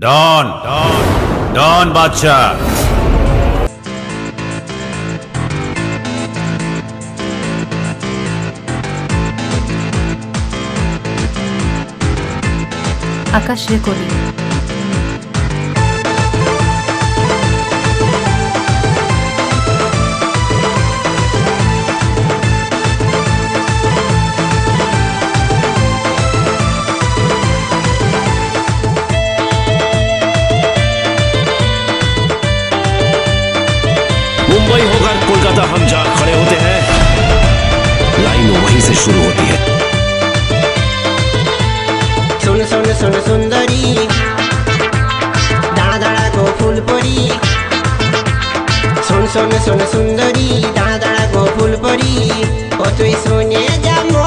ডন ডন ডন বাচ্চা আকাশ রেকর্ডিং ज़्यादा हम जाग खड़े होते हैं। लाइन वहीं से शुरू होती है। सुन सुन सुन, सुंदरी। दाना दाना को फूल परी। सुन सुन सुन, सुंदरी। दाना दाना को फूल परी। ओ, तू सोने जामो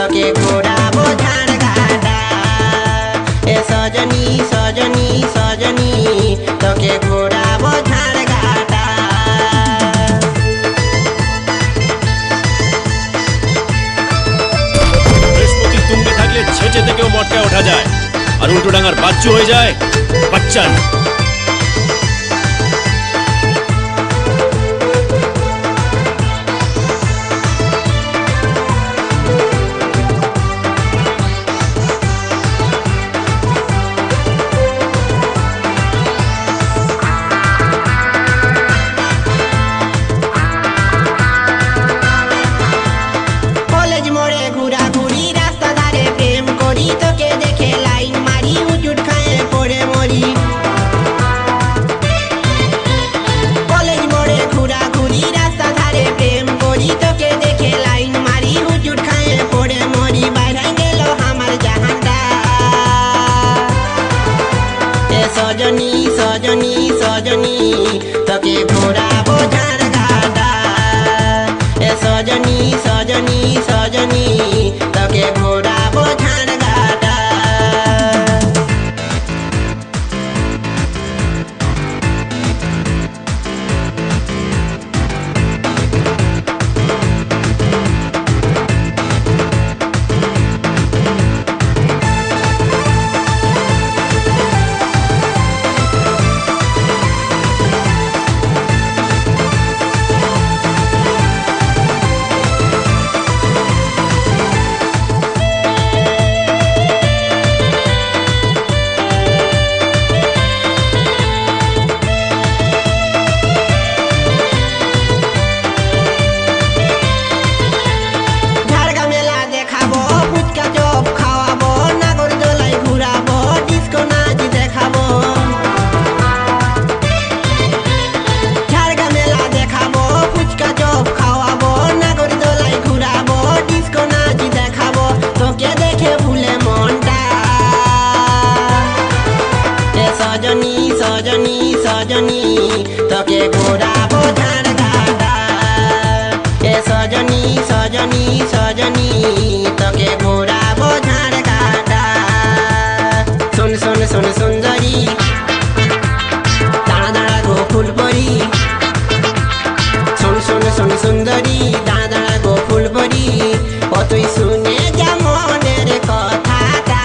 তোকে ঘোরাবো ঝাড় ঘাটা এ সজনী সজনী সজনী তোকে ঘোরাবো ঝাড় ঘাটা বৃহস্পতি তুঙ্গে থাকলে ছেঁচে থেকেও মটকায় ওঠা যায় আর উল্টো ডাঙার বাচ্চু হয়ে যায় বাচ্চান তোকে ঘোরাবো ঝাড় ঘাটা এ সজনী সজনী সজনী। ঘোরাবো ঝাড় ঘাটা এ সজনী সজনী সজনী, তোকে ঘোরাবো ঝাড় ঘাটা শোন শোন শোন, সুন্দরী, দাঁড়া দাঁড়া গো ফুল পরি শোন শোন শোন, সুন্দরী, দাঁড়া দাঁড়া গো ফুল পরি ও তুই শুনে যা মনের কথাটা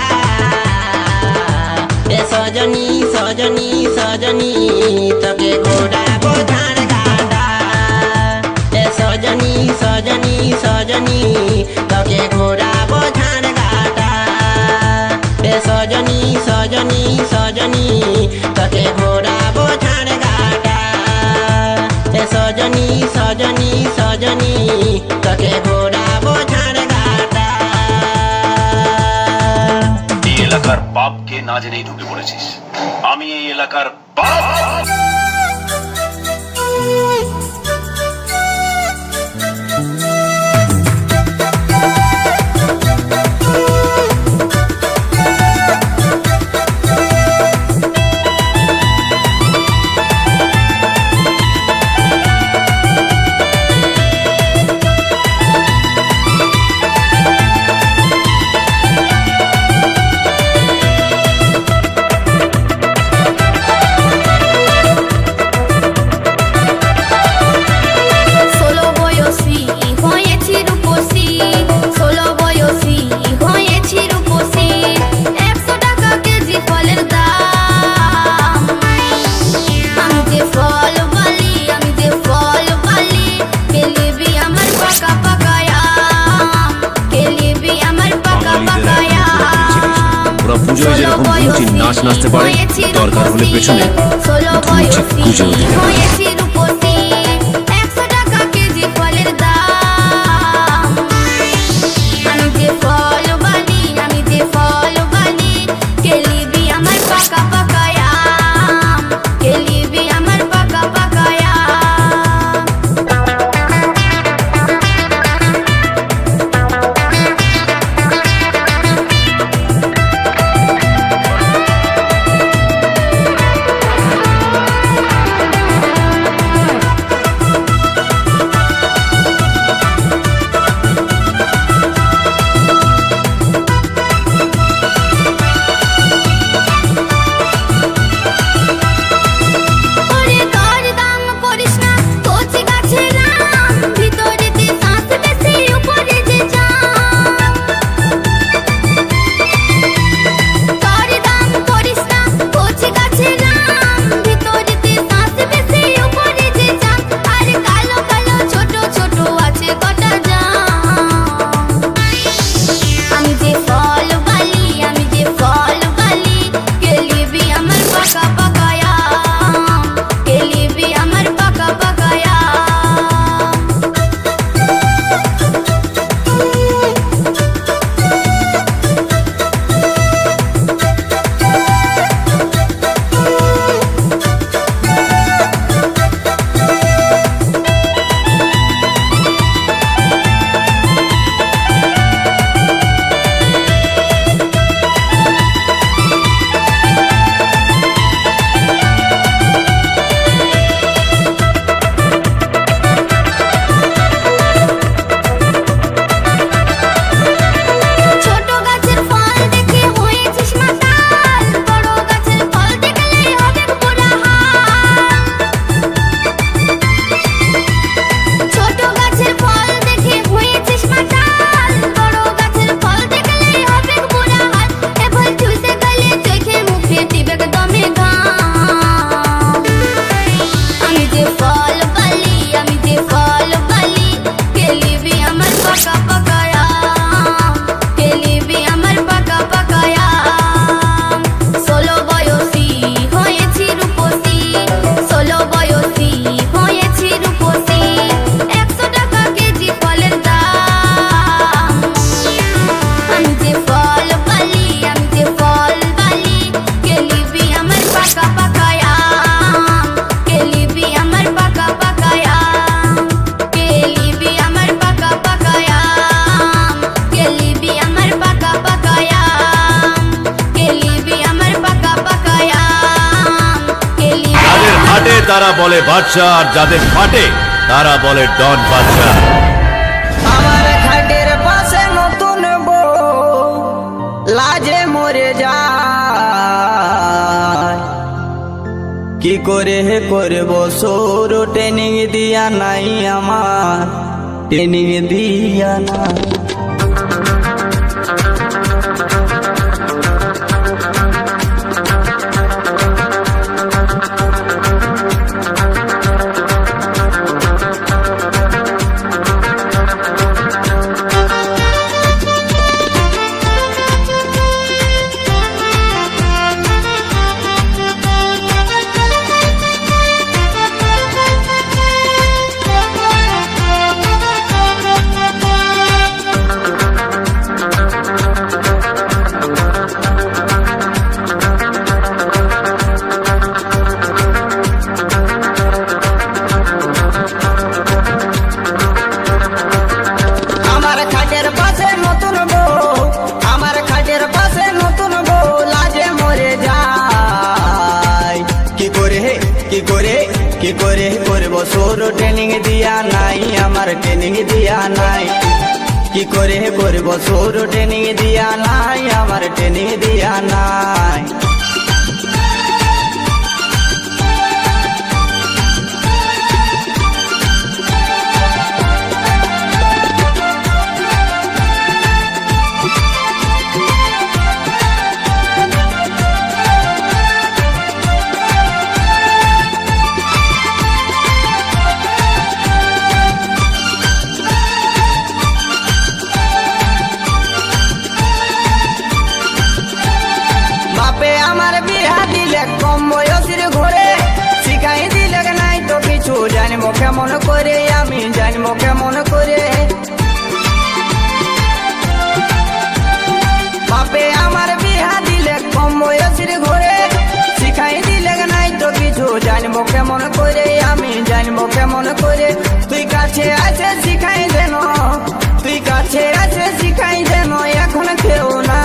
এ সজনী সজনী সজনী, তোকে ঘোরাবো সজনী, তোকে ঘোরাবো ঝাড় ঘাটা এ সজনী সজনী সজনী, তোকে ঘোরাবো ঝাড় ঘাটা এ সজনী সজনী সজনী, তোকে ঘোরাবো ঝাড় এই এলাকার বাপকে না জেনেই ঢুকে পড়েছিস। আমি এই এলাকার দরকার হলে পেছনে গুজে দিতে পারে তারা বলে বাদশাহ, আর যাদের ফাটে, তারা বলে ডন বাদশাহ। কি করে হে করে করব? সোর ট্রেনিং দিয়া নাই আমার ট্রেনিং দিয়া নাই। কি করে করব? সোর ট্রেনিং দিয়া নাই, আমার ট্রেনিং দিয়া নাই। কি করে করব? সোর ট্রেনিং দিয়া নাই, আমার ট্রেনিং দিয়া নাই। জানব কেমন করে, আমি জানব কেমন করে। তুই কাছে আছে, শিখাই দেন। তুই কাছে আছে, শিখাই দেন, এখন কেউ না।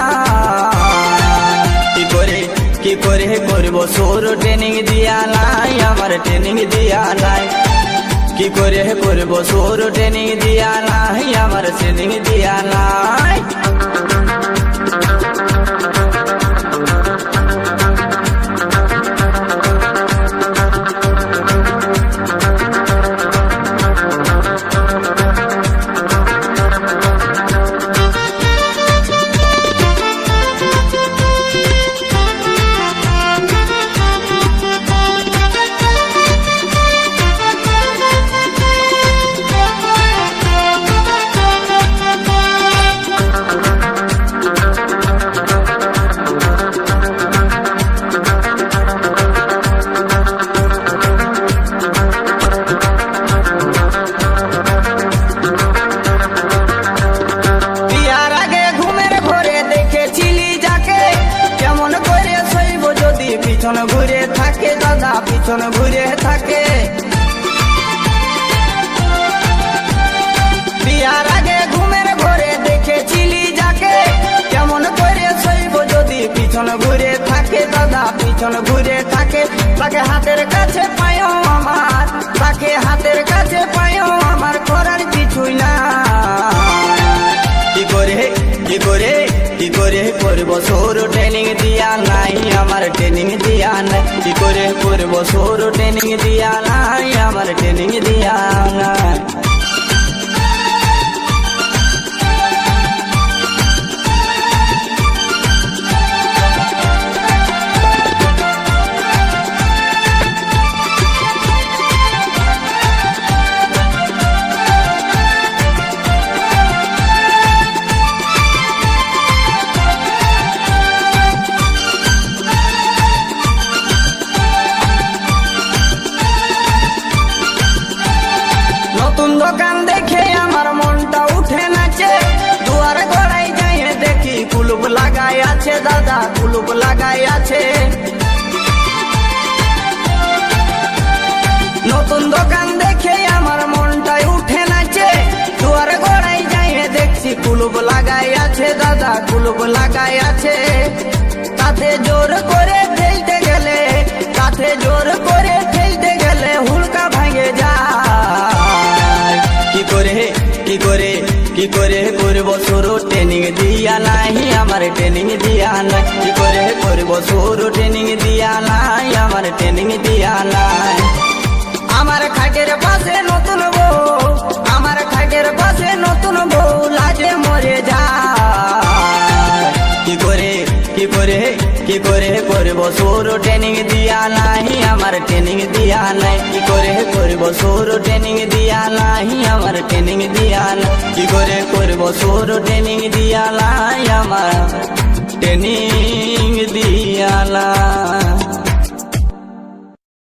কি করে কি করে করব? সোর ট্রেনিং দিয়া নাই, আমার ট্রেনিং দিয়া নাই। কি করে করব? সোর ট্রেনিং দিয়া নাই, আমার ট্রেনিং দিয়া নাই। দাদা পিছনে ঘুরে থাকে। বিয়ার আগে ঘুমের ঘরে দেখেছিলি যাকে। কেমন করে শৈব যদি পিছনে ঘুরে থাকে দাদা, পিছনে ঘুরে থাকে। তাকে হাতের কাছে পায় আমার, তাকে হাতের কাছে পায়ও করব? সৌর ট্রেনিং দিয়া নাই, আমার ট্রেনিং দিয়া নাই। কি করে করব? সৌর ট্রেনিং দিয়া নাই, আমার ট্রেনিং দিয়া নাই। লাগাই আছে দাদা, কুলুপ লাগাই আছে। নতুন দোকান দেখে আমার মনটাই উঠে নাচে। দুয়ার গড়াই যাই দেখছি কুলুপ লাগাই আছে দাদা, কুলুপ লাগাই আছে। তাতে জোর করে ঠেলতে গেলে তাতে জোর করে ঠেলতে গেলে হুলকা ভাঙে যায়। কি করে করব সরু ট্রেনিং দিয়া নাই, আমার ট্রেনিং দিয়া নাই। কি করে করব সরু ট্রেনিং দিয়া নাই, আমার ট্রেনিং দিয়া নাই। আমার খাটের পাশে নতুন বউ, আমার খাটের পাশে নতুন বউ লাজে মরে যায়। কি করে কি করে কি করে করব সৌর ট্রেনিং দিয়া নাই, আমার ট্রেনিং দিয়া নাই। কি করে সৌর ট্রেনিং দিয়া নাই, আমার ট্রেনিং দিয়া কি করে করব সৌর ট্রেনিং দিয়া নাই, আমার ট্রেনিং দিয়া